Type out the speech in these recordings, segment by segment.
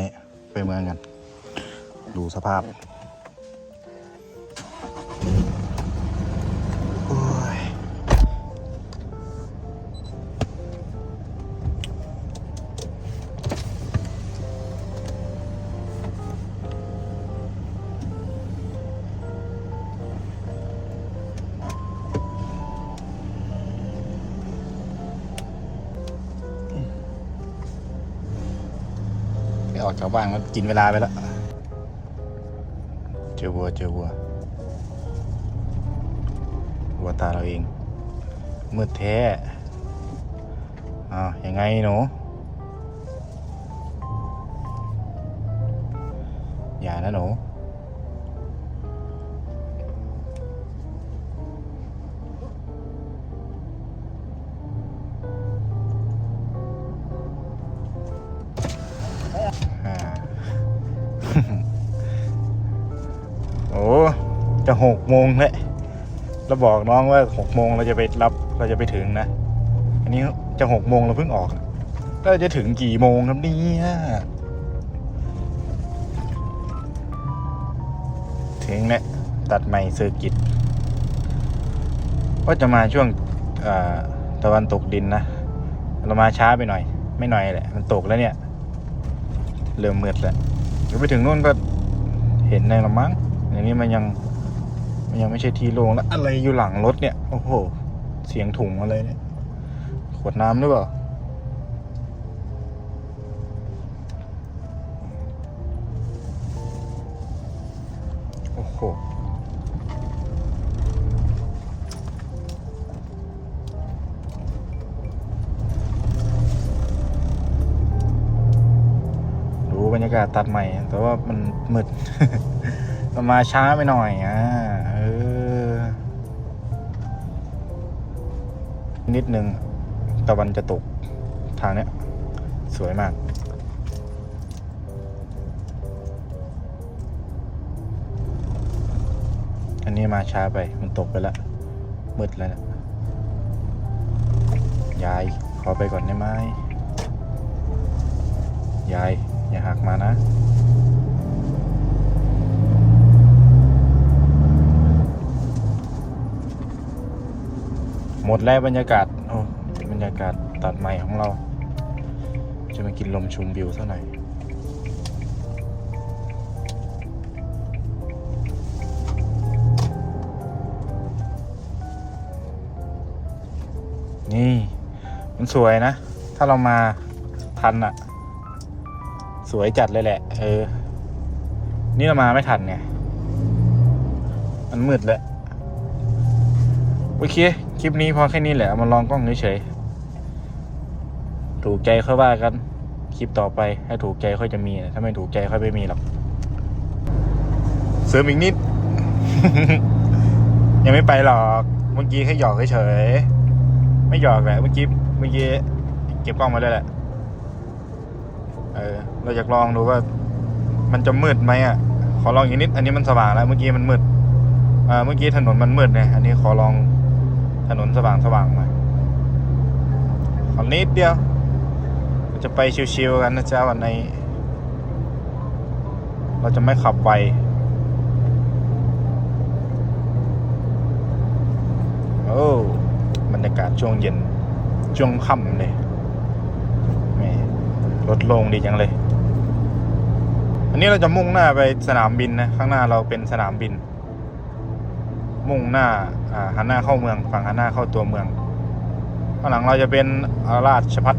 นี่ไปเมืองกัน ดูสภาพ ออกจากบ้านก็กินเวลาไปแล้ว เจอวัวเจอวัว วัวตาเราเอง มืดแท้อ่ายังไงหนูอย่านะหนู จะหกโมงแล้วเราบอกน้องว่าหกโมงเราจะไปรับเราจะไปถึงนะ อันนี้จะหกโมงเราเพิ่งออกเราจะถึงกี่โมงครับเนี่ยถึงแล้วตัดใหม่เซอร์กิตก็จะมาช่วงตะวันตกดินนะ เรามาช้าไปหน่อย ไม่หน่อยแหละ มันตกแล้วเนี่ย เริ่มมืดแล้วเดี๋ยวไปถึงนู่นก็เห็นในละมั้งอย่างนี้มันยัง ยังไม่ใช่ทีโลงแล้วอะไรอยู่หลังรถเนี่ย โอ้โห เสียงถุงอะไรเนี่ย ขวดน้ำหรือเปล่า โอ้โห ดูบรรยากาศตัดใหม่ แต่ว่ามันมืดมันมาช้าไปหน่อยอะ นิดนึงตะวันจะตกทางเนี้ย สวยมาก อันนี้มาช้าไปมันตกไปแล้วมืดแล้วนะยาย ขอไปก่อนได้ไหมยาย อย่าหักมานะ หมดแล้วบรรยากาศโอ้บรรยากาศตัดใหม่ของเรา จะมากินลมชมวิวซะหน่อยนี่ มันสวยนะ ถ้าเรามาทันอะสวยจัดเลยแหละ เออ นี่เรามาไม่ทันไง มันมืดแล้ว โอเค คลิปนี้พอแค่นี้แหละเอามาลองกล้องเฉยๆถูกใจค่อยว่ากัน คลิปต่อไปถ้าถูกใจค่อยจะมีนะถ้าไม่ถูกใจค่อยไม่มีหรอก เสริมอีกนิด ยังไม่ไปหรอกเมื่อกี้แค่หยอกเฉยๆไม่หยอกแหละเมื่อกี้เมื่อกี้เก็บกล้องมาด้วแหละเออเราอยากลองดูว่า มันจะมืดไหมอะ ขอลองอีกนิด อันนี้มันสว่างแล้ว เมื่อกี้มันมืดอ่าเมื่อกี้ถนนมันมืดไงอันนี้ขอลอง ถนนสว่างสว่างๆมาขอนิดเดียวเราจะไปชิวๆกันนะจ๊ะวันนี้ เราจะไม่ขับไวโอ้บรรยากาศช่วงเย็น ช่วงค่ำเลยรถลงดีจังเลย อันนี้เราจะมุ่งหน้าไปสนามบินนะ ข้างหน้าเราเป็นสนามบิน มุ่งหน้าอ่าหันหน้าเข้าเมืองฝั่งหันหน้าเข้าตัวเมืองข้างหลังเราจะเป็นอราชพัฒ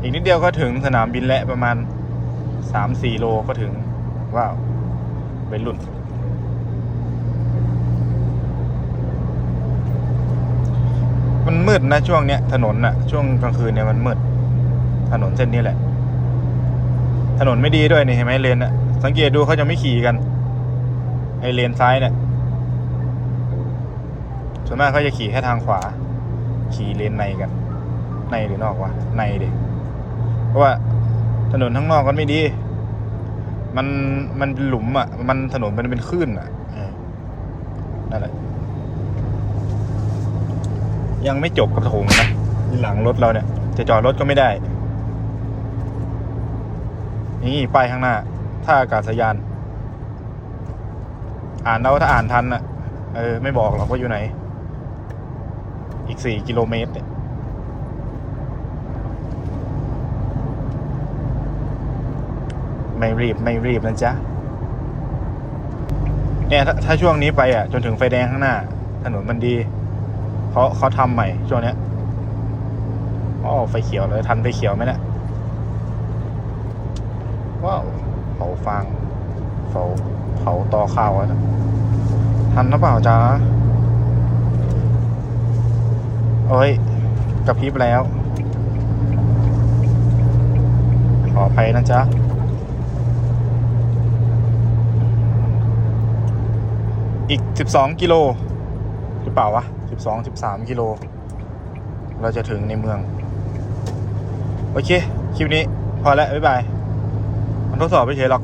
อีกนิดเดียวก็ถึงสนามบินและประมาณสามสี่โลก็ถึงว้าวเป็นรุ่น มันมืดนะช่วงเนี้ยถนนน่ะช่วงกลางคืนเนี่ยมันมืด ถนนเส้นนี้แหละ ถนนไม่ดีด้วยนี่เห็นไหมเลนน่ะสังเกตดูเขาจะไม่ขี่กันไอเลนซ้ายเนี่ย ส่วนมากเขาจะขี่แค่ทางขวา ขี่เลนในกัน ในหรือนอกวะ ในเดิเพราะว่าถนนข้างนอกมันไม่ดี มันมันเป็นหลุมอะ มันถนนมันเป็นคลื่นอะนั่นแหละ ยังไม่จบกับโถงนะหลังรถเราเนี่ย จะจอดรถก็ไม่ได้ นี่ป้ายข้างหน้าท่าอากาศยาน อ่านเอาถ้าอ่านทันอะ เออ ไม่บอกหรอกว่าอยู่ไหน อีกสี่กิโลเมตรเนี่ยไม่รีบไม่รีบนะจ๊ะเนี่ยถ้าถ้าช่วงนี้ไปอะ จนถึงไฟแดงข้างหน้า ถนนมันดีเพราะเขาทำใหม่ ช่วงเนี้ยอ๋อไฟเขียวเลยทันไฟเขียวไหมเนี่ยว้าวเผาฟางเผาเผาตอข้าวนะทันหรือเปล่าจ๊ะ เอ้ยกระพริบแล้ว ขออภัยนะจ๊ะอีก 12 กิโลหรือเปล่าวะ 12 13 กิโล เราจะถึงในเมือง โอเค คลิปนี้ พอแล้ว บ๊ายบาย มันทดสอบไปเฉยหรอก